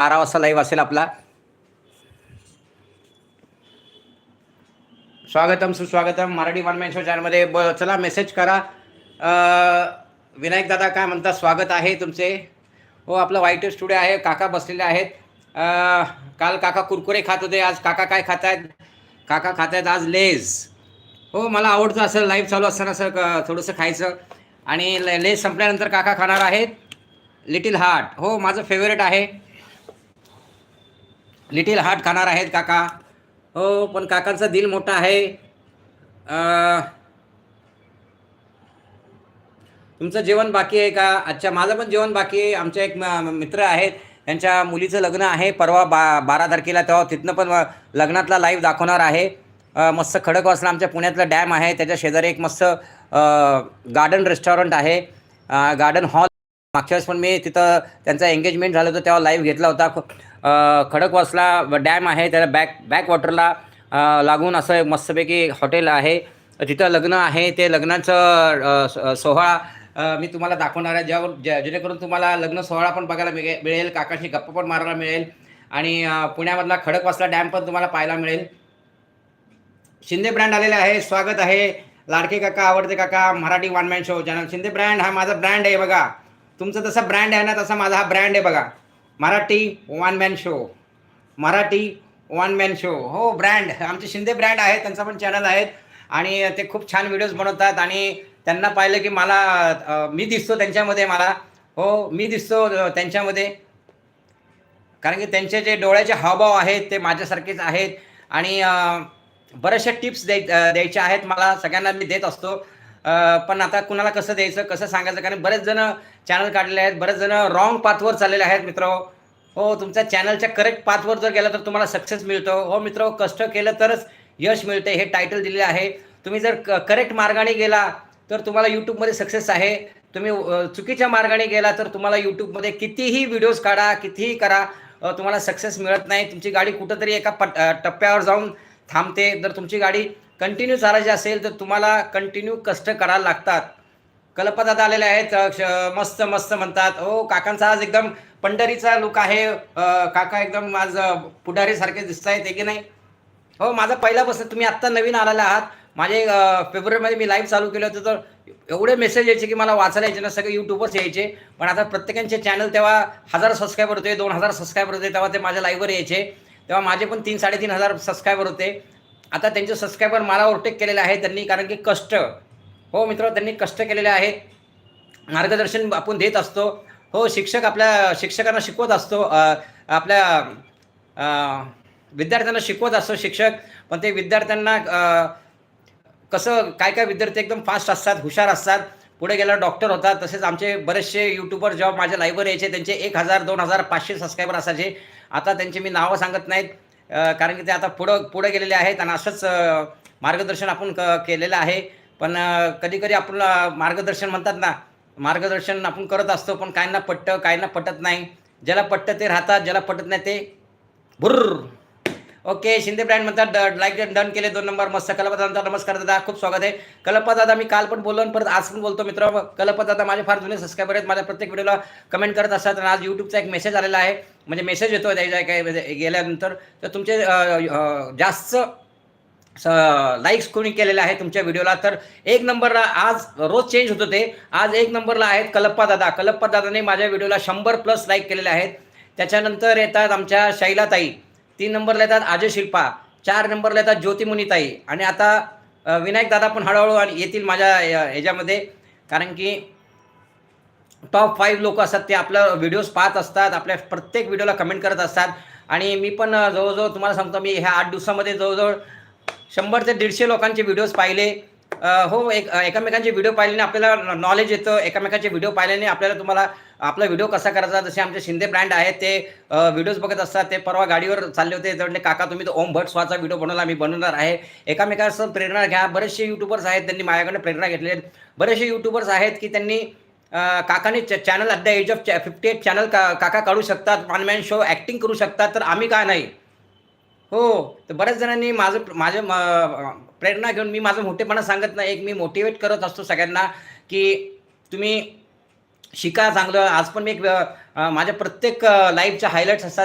बारा वाजता लाईव्ह असेल आपला. स्वागतम सुस्वागतम. मराठी वन मॅन शो चॅनलमध्ये ब चला मेसेज करा. विनायक दादा काय म्हणतात? स्वागत आहे तुमचे. हो आपलं वाईट स्टुडिओ आहे. काका बसलेले आहेत. काल काका कुरकुरे खात होते. आज काका काय खात आहेत काका खात आहेत आज लेज हो मला आवडतं असं लाईव्ह चालू असताना असं थोडंसं खायचं. आणि ले- लेज संपल्यानंतर काका खाणार आहेत. Little heart. हो माझं फेवरेट आहे. लिटिल हार्ट खाणार आहेत काका. हो पण काकांचं दिल मोठं आहे. तुमचं जेवण बाकी आहे का? अच्छा माझं पण जेवण बाकी आहे. आमचे एक म- मित्र आहेत. त्यांच्या मुलीचं लग्न आहे परवा बा बारा तारखेला. तेव्हा तिथनं पण लग्नातला लाईव्ह दाखवणार आहे. मस्त मस्त खडकवासला आमच्या पुण्यातलं डॅम आहे. त्याच्या शेजारी एक मस्त गार्डन रेस्टॉरंट आहे. गार्डन हॉल मागच्या वेळेस पण मी तिथं त्यांचा एंगेजमेंट झालं होतं. तेव्हा लाईव्ह घेतला होता. खडकवासला डॅम आहे त्याला बॅक बॅक वॉटरला लागून असं एक मस्तपैकी हॉटेल आहे. तिथं लग्न आहे ते लग्नाचं सोहळा मी तुम्हाला दाखवणार आहे. ज्यावर जे- जेणेकरून तुम्हाला लग्न सोहळा पण बघायला मिळे मिळेल काकाशी गप्पा पण मारायला मिळेल. आणि पुण्यामधला खडकवासला डॅम पण तुम्हाला पाहायला मिळेल. शिंदे ब्रँड आलेले आहे स्वागत आहे. लाडके काका आवडते काका Marathi one man show channel Shinde brand हा माझा ब्रँड आहे बघा. तुमचं जसं ब्रँड आहे ना तसा माझा हा ब्रँड आहे बघा. Marathi one man show Marathi one man show हो ब्रँड आमचे शिंदे ब्रँड आहे त्यांचा पण चॅनल आहेत. आणि ते खूप छान व्हिडिओज बनवतात. आणि त्यांना पाहिलं की मला मी दिसतो त्यांच्यामध्ये मला. हो मी दिसतो त्यांच्यामध्ये. कारण की त्यांचे जे डोळ्याचे हावभाव आहेत ते माझ्यासारखेच आहेत. आणि बऱ्याचशा टिप्स द्याय द्यायच्या आहेत. मला सगळ्यांना मी देत असतो. पण आता कुणाला कसं द्यायचं कसं सांगायचं? कारण बरेच जण चॅनल काढलेले आहेत बरेच जण रॉंग पाथवर चाललेले आहेत मित्र. हो तुमच्या चॅनलच्या करेक्ट पाथवर जर गेला तर तुम्हाला सक्सेस मिळतो. हो मित्र कष्ट केलं तरच यश मिळते हे टायटल दिलेलं आहे. तुम्ही जर करेक्ट मार्गाने गेला तर तुम्हाला यूट्यूबमध्ये सक्सेस आहे. तुम्ही चुकीच्या मार्गाने गेला तर तुम्हाला यूट्यूबमध्ये कितीही व्हिडिओज काढा कितीही करा तुम्हाला सक्सेस मिळत नाही. तुमची गाडी कुठंतरी एका पट टप्प्यावर जाऊन थांबते. जर तुमची गाडी कंटिन्यू चालायचे असेल तर तुम्हाला कंटिन्यू कष्ट करायला लागतात. कल्पदादा आलेले आहेत मस्त मस्त म्हणतात. हो काकांचा आज एकदम पंढरीचा लुक आहे. काका एकदम आज पुढारीसारखे दिसत आहेत हे की नाही? हो माझा पहिल्यापासून तुम्ही आत्ता नवीन आलेला आहात. माझे फेब्रुवारीमध्ये मी लाईव्ह चालू केलं होतं तर एवढे मेसेज यायचे की मला वाचायला यायचे ना सगळे यूट्यूबच यायचे. पण आता प्रत्येकांचे चॅनल तेव्हा हजार सबस्क्रायबर होते दोन हजार सबस्क्रायबर होते तेव्हा ते माझ्या लाईव्हवर यायचे. तेव्हा माझे पण तीन साडेतीन हजार सबस्क्रायबर होते. आता त्यांचे सबस्क्रायबर मला ओव्हरटेक केलेले आहे त्यांनी कारण की कष्ट. हो मित्र त्यांनी कष्ट केलेले आहेत. मार्गदर्शन आपण देत असतो. हो शिक्षक आपल्या शिक्षकांना शिकवत असतो. आपल्या विद्यार्थ्यांना शिकवत असतो शिक्षक. पण ते विद्यार्थ्यांना कसं काय काय विद्यार्थी एकदम फास्ट असतात हुशार असतात. पुढे गेल्यावर डॉक्टर होतात. तसेच आमचे बरेचसे यूट्यूबर जेव्हा माझ्या लाईव्हवर यायचे त्यांचे एक हजार दोन हजार पाचशे सबस्क्रायबर असायचे. आता त्यांचे मी नावं सांगत नाहीत. कारण की ते आता पुढं पुढे गेलेले आहेत आणि असंच मार्गदर्शन आपण क केलेलं आहे. पण कधीकधी आपण मार्गदर्शन म्हणतात ना मार्गदर्शन आपण करत असतो पण काहींना पटतं काहींना पटत नाही. ज्याला पटतं ते राहतात ज्याला पटत नाही ते भुर्र. ओके शिंदे ब्रँड म्हणतात लाईक डन केले दोन नंबर मस्त. कल्पा नमस्कार दादा खूप स्वागत आहे. कल्पदादा मी काल पण बोललो परत आज पण बोलतो मित्र कल्पदादा माझे फार जुने सबस्क्रायबर आहेत. माझ्या प्रत्येक व्हिडिओला कमेंट करत असतात आणि आज यूट्यूबचा एक मेसेज आलेला आहे. म्हणजे मेसेज येतो त्याच्या काय म्हणजे गेल्यानंतर. तर तुमचे जास्त स लाईक्स कोणी केलेले आहे तुमच्या व्हिडिओला तर एक नंबरला आज रोज चेंज होतं ते. आज एक नंबरला आहेत कलप्पा दादा. कलप्पा दादाने माझ्या व्हिडिओला शंभर प्लस लाईक केलेले आहेत. त्याच्यानंतर येतात आमच्या शैलाताई. तीन नंबरला येतात अजय शिल्पा चार नंबरला येतात ज्योतिमुनीताई आणि आता विनायक दादा पण हळूहळू आणि येतील माझ्या ह्याच्यामध्ये. कारण की टॉप फाईव्ह लोक असतात ते आपलं व्हिडिओज पाहत असतात आपल्या प्रत्येक व्हिडिओला कमेंट करत असतात. आणि मी पण जवळजवळ तुम्हाला सांगतो मी ह्या आठ दिवसामध्ये जवळजवळ शंभर ते दीडशे लोकांचे व्हिडिओज पाहिले. हो एक एकामेकांचे व्हिडिओ पाहिल्याने आपल्याला नॉलेज येतं. एकामेकांचे व्हिडिओ पाहिल्याने आपल्याला तुम्हाला आपला व्हिडिओ कसा करायचा जसे आमचे शिंदे ब्रँड आहेत ते व्हिडिओज बघत असतात. ते परवा गाडीवर चालले होते. तर काका तुम्ही तो ओम भट स्वाचा व्हिडिओ बनवला मी बनवणार आहे. एकामेकांचं प्रेरणा घ्या. बरेचसे यूट्यूबर्स आहेत त्यांनी माझ्याकडे प्रेरणा घेतली आहेत बरेचसे यूट्यूबर्स आहेत की त्यांनी काकाने channel at the age of fifty eight channel का काका काढू शकतात. वन मॅन शो ॲक्टिंग करू शकतात. तर आम्ही का नाही? हो तर बऱ्याच जणांनी माझं माझं म- प्रेरणा घेऊन मी माझं मोठेपणा सांगत नाही. एक मी मोटिवेट करत असतो सगळ्यांना की तुम्ही शिका चांगलं. आज पण मी एक माझ्या प्रत्येक लाईफच्या हायलाईट्स असतात.